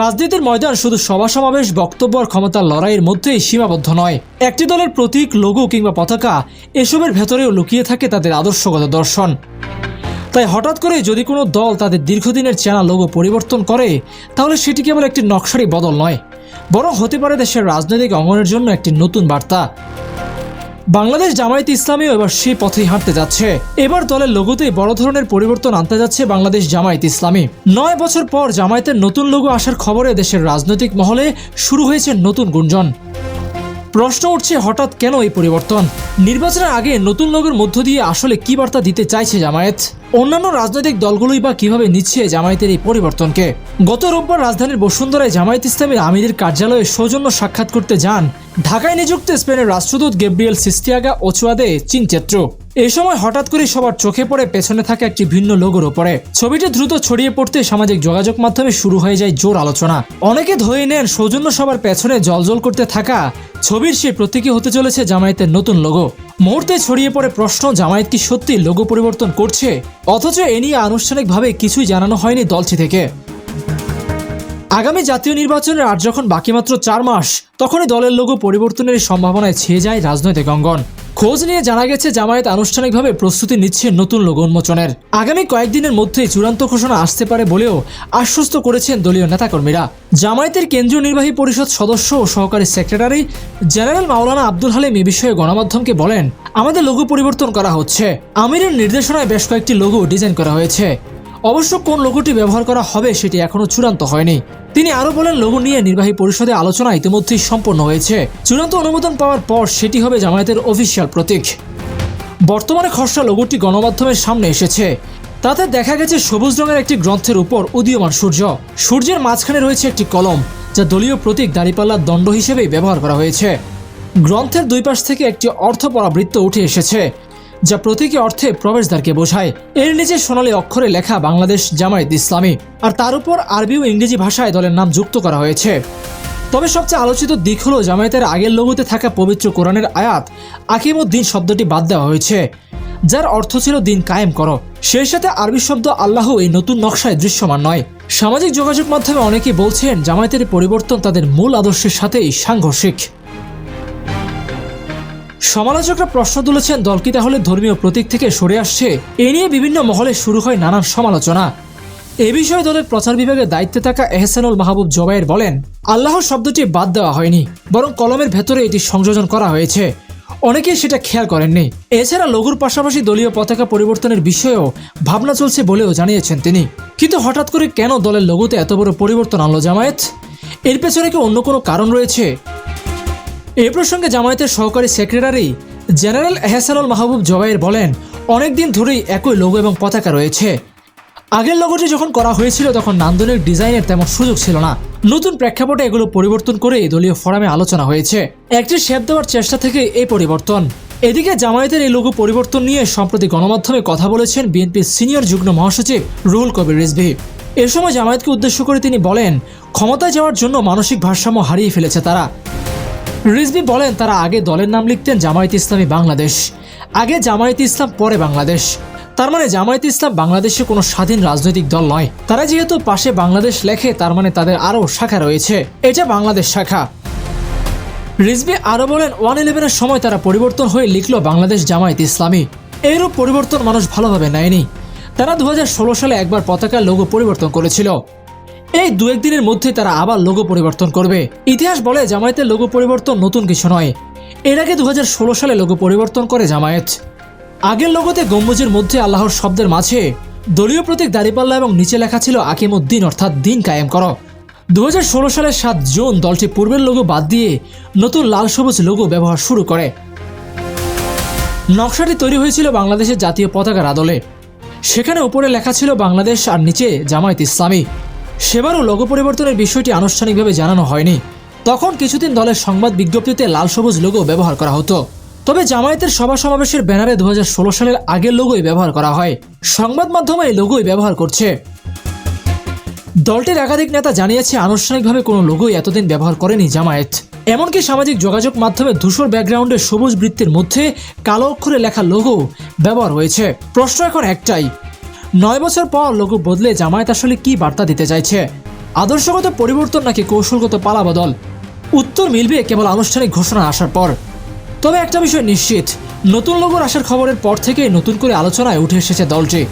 রাজনীতির ময়দান শুধু সভা সমাবেশ বক্তব্য আর ক্ষমতার লড়াইয়ের মধ্যেই সীমাবদ্ধ নয়। একটি দলের প্রতীক লোগো কিংবা পতাকা, এসবের ভেতরেও লুকিয়ে থাকে তাদের আদর্শগত দর্শন। তাই হঠাৎ করে যদি কোনো দল তাদের দীর্ঘদিনের চেনা লোগো পরিবর্তন করে, তাহলে সেটি কেবল একটি নকশারই বদল নয়, বরং হতে পারে দেশের রাজনৈতিক অঙ্গনের জন্য একটি নতুন বার্তা। বাংলাদেশ জামায়াত ইসলামীও এবার সে পথেই হাঁটতে যাচ্ছে। এবার দলের লোগোতে বড় ধরনের পরিবর্তন আনতে যাচ্ছে বাংলাদেশ জামায়াত ইসলামী। নয় বছর পর জামায়াতের নতুন লোগো আসার খবরে দেশের রাজনৈতিক মহলে শুরু হয়েছে নতুন গুঞ্জন। প্রশ্ন উঠছে হঠাৎ কেন এই পরিবর্তন? নির্বাচনের আগে নতুন লোকের মধ্য দিয়ে আসলে কি বার্তা দিতে চাইছে জামায়াত? অন্যান্য রাজনৈতিক দলগুলোই বা কীভাবে নিচ্ছে জামায়াতের এই পরিবর্তনকে? গত রোববার রাজধানীর বসুন্ধরায় জামায়াত ইসলামের আমিরের কার্যালয়ে সৌজন্য সাক্ষাৎ করতে যান। ঢাকায় নিযুক্ত স্পেনের রাষ্ট্রদূত গেব্রিয়েল সিস্টিয়াগা ওচুয়াদে চীনচিত্র। এই সময় হঠাৎ করে সবার চোখে পড়ে, পেছনে থাকা একটি ভিন্ন লোগোর ওপরে। ছবিটি দ্রুত ছড়িয়ে পড়তে সামাজিক যোগাযোগ মাধ্যমে শুরু হয়ে যায় জোর আলোচনা। অনেকে ধরে নেন, সৌজন্য সবার পেছনে জলজল করতে থাকা ছবির সেই প্রতীকী হতে চলেছে জামায়াতের নতুন লোগো। মুহূর্তে ছড়িয়ে পড়ে প্রশ্ন, জামায়াত কি সত্যি লোগো পরিবর্তন করছে? অথচ এ নিয়ে আনুষ্ঠানিকভাবে কিছুই জানানো হয়নি দলটি থেকে। আগামী জাতীয় নির্বাচনের আর যখন বাকি মাত্র চার মাস, তখনই দলের লোগো পরিবর্তনের সম্ভাবনায় ছেয়ে যায় রাজনৈতিক অঙ্গন। খোঁজ নিয়ে জানা গেছে জামায়াত আনুষ্ঠানিকভাবে প্রস্তুতি নিচ্ছে নতুন লোগো উন্মোচনের আগামী কয়েকদিনের মধ্যেই চূড়ান্ত ঘোষণা আসতে পারে বলেও আশ্বস্ত করেছেন দলীয় নেতাকর্মীরা। জামায়াতের কেন্দ্রীয় নির্বাহী পরিষদ সদস্য ও সহকারী সেক্রেটারি জেনারেল মাওলানা আব্দুল হালিম এ বিষয়ে গণমাধ্যমকে বলেন, আমাদের লোগো পরিবর্তন করা হচ্ছে। আমিরের নির্দেশনায় বেশ কয়েকটি লোগো ডিজাইন করা হয়েছে। অবশ্য কোন লোগোটি ব্যবহার করা হবে সেটি এখনও চূড়ান্ত হয়নি। তিনি আরও বলেন লোগো নিয়ে নির্বাহী পরিষদে আলোচনা ইতিমধ্যেই সম্পন্ন হয়েছে। চূড়ান্ত অনুমোদন পাওয়ার পর সেটি হবে জামায়াতের অফিসিয়াল প্রতীক। বর্তমানে খসড়া লোগোটি গণমাধ্যমের সামনে এসেছে। তাতে দেখা গেছে, সবুজ রঙের একটি গ্রন্থের উপর উদীয়মান সূর্য। সূর্যের মাঝখানে রয়েছে একটি কলম, যা দলীয় প্রতীক দাঁড়িপাল্লার দণ্ড হিসেবেই ব্যবহার করা হয়েছে। গ্রন্থের দুই পাশ থেকে একটি অর্থপরা বৃত্ত উঠে এসেছে। যা প্রতীকী অর্থে প্রবেশদ্বারকে বোঝায়। এর নিচে সোনালী অক্ষরে লেখা বাংলাদেশ জামায়াত ইসলামী, আর তার উপর আরবি ও ইংরেজি ভাষায় দলের নাম যুক্ত করা হয়েছে। তবে সবচেয়ে আলোচিত দিক হলো জামায়াতের আগের লোগোতে থাকা পবিত্র কোরআনের আয়াত আকিমুদ্দিন শব্দটি বাদ দেওয়া হয়েছে, যার অর্থ ছিল দিন কায়েম করো। সেই সাথে আরবি শব্দ আল্লাহ এই নতুন নকশায় দৃশ্যমান নয়। সামাজিক যোগাযোগ মাধ্যমে অনেকেই বলছেন, জামায়াতের পরিবর্তন তাদের মূল আদর্শের সাথেই সাংঘর্ষিক। সমালোচকরা প্রশ্ন তুলেছেন দল কি তাহলে ধর্মীয় প্রতীক থেকে সরে আসছে? এ নিয়ে বিভিন্ন মহলে শুরু হয় নানান সমালোচনা। এ বিষয়ে দলের প্রচার বিভাগের দায়িত্বে থাকা এহসানুল মাহবুব জবাইর বলেন, আল্লাহ শব্দটি বাদ দেওয়া হয়নি, বরং কলমের ভেতরে এটি সংযোজন করা হয়েছে। অনেকেই সেটা খেয়াল করেননি। এছাড়া লঘুর পাশাপাশি দলীয় পতাকা পরিবর্তনের বিষয়েও ভাবনা চলছে বলেও জানিয়েছেন তিনি। কিন্তু হঠাৎ করে কেন দলের লঘুতে এত বড় পরিবর্তন আনলো জামায়াত? এর পেছনে কি অন্য কোনো কারণ রয়েছে? এ প্রসঙ্গে জামায়াতের সহকারী সেক্রেটারি জেনারেল এহসানুল মাহবুব জবাইর বলেন, অনেকদিন ধরেই একই লোগো এবং পতাকা রয়েছে। আগের লোগোটি যখন করা হয়েছিল তখন নান্দনিক ডিজাইনের তেমন সুযোগ ছিল না। নতুন প্রেক্ষাপটে এগুলো পরিবর্তন করে দলীয় ফোরামে আলোচনা হয়েছে। একটি শেপ দেওয়ার চেষ্টা থেকে এই পরিবর্তন। এদিকে জামায়াতের এই লোগো পরিবর্তন নিয়ে সম্প্রতি গণমাধ্যমে কথা বলেছেন বিএনপির সিনিয়র যুগ্ম মহাসচিব রুহুল কবির রিজভি। এ সময় জামায়াতকে উদ্দেশ্য করে তিনি বলেন, ক্ষমতায় যাওয়ার জন্য মানসিক ভারসাম্য হারিয়ে ফেলেছে তারা। রিজভি বলেন তারা আগে দলের নাম লিখতেন জামায়াত ইসলামী বাংলাদেশ। আগে জামায়াত ইসলাম, পরে বাংলাদেশ। তার মানে জামায়াত ইসলাম বাংলাদেশে কোনো স্বাধীন রাজনৈতিক দল নয়। তারা যেহেতু পাশে বাংলাদেশ লেখে, তার মানে তাদের আরও শাখা রয়েছে। এটা বাংলাদেশ শাখা। রিজভি আরও বলেন, ওয়ান ইলেভেনের সময় তারা পরিবর্তন হয়ে লিখল বাংলাদেশ জামায়াত ইসলামী। এরূপ পরিবর্তন মানুষ ভালোভাবে নেয়নি। তারা দু হাজার ষোলো সালে একবার পতাকার লোগো পরিবর্তন করেছিল। এই দু একদিনের মধ্যে তারা আবার লোগো পরিবর্তন করবে। ইতিহাস বলে জামায়াতের লোগো পরিবর্তন নতুন কিছু নয়। এর আগে দু হাজার ষোলো সালে লোগো পরিবর্তন করে জামায়াত। আগের লোগোতে গম্বুজের মধ্যে আল্লাহর শব্দের মাঝে দলীয় প্রতীক দাঁড়িপাল্লা এবং নিচে লেখা ছিল আকিমুদ্দিন, অর্থাৎ দিন কায়েম করো। দু সালের সাত জুন দলটি পূর্বের লোগো বাদ দিয়ে নতুন লাল সবুজ লোগো ব্যবহার শুরু করে। নকশাটি তৈরি হয়েছিল বাংলাদেশের জাতীয় পতাকার আদলে। সেখানে উপরে লেখা ছিল বাংলাদেশ, আর নিচে জামায়াত ইসলামী। সেবারও লোগো পরিবর্তনের বিষয়টি আনুষ্ঠানিকভাবে জানানো হয়নি। তখন কিছুদিন দলের সংবাদ বিজ্ঞপ্তিতে লাল সবুজ লোগো ব্যবহার করা হতো। তবে জামায়াতের সভা সমাবেশের ব্যানারে দু হাজার ষোলো সালের আগের লোগোই ব্যবহার করা হয়। সংবাদ মাধ্যমে এই লোগোই ব্যবহার করছে। দলটির একাধিক নেতা জানিয়েছে, আনুষ্ঠানিকভাবে কোনো লোগোই এতদিন ব্যবহার করেনি জামায়াত। এমনকি সামাজিক যোগাযোগ মাধ্যমে ধূসর ব্যাকগ্রাউন্ডে সবুজ বৃত্তের মধ্যে কালো অক্ষরে লেখা লোগো ব্যবহার হয়েছে। প্রশ্ন এখন একটাই নয় বছর পর লঘু বদলে জামায়াত আসলে কি বার্তা দিতে চাইছে? আদর্শগত পরিবর্তন নাকি কৌশলগত পালা বদল উত্তর মিলবে কেবল আনুষ্ঠানিক ঘোষণা আসার পর। তবে একটা বিষয় নিশ্চিত, নতুন লোগোর আসার খবরের পর থেকে নতুন করে আলোচনায় উঠে এসেছে দলটি।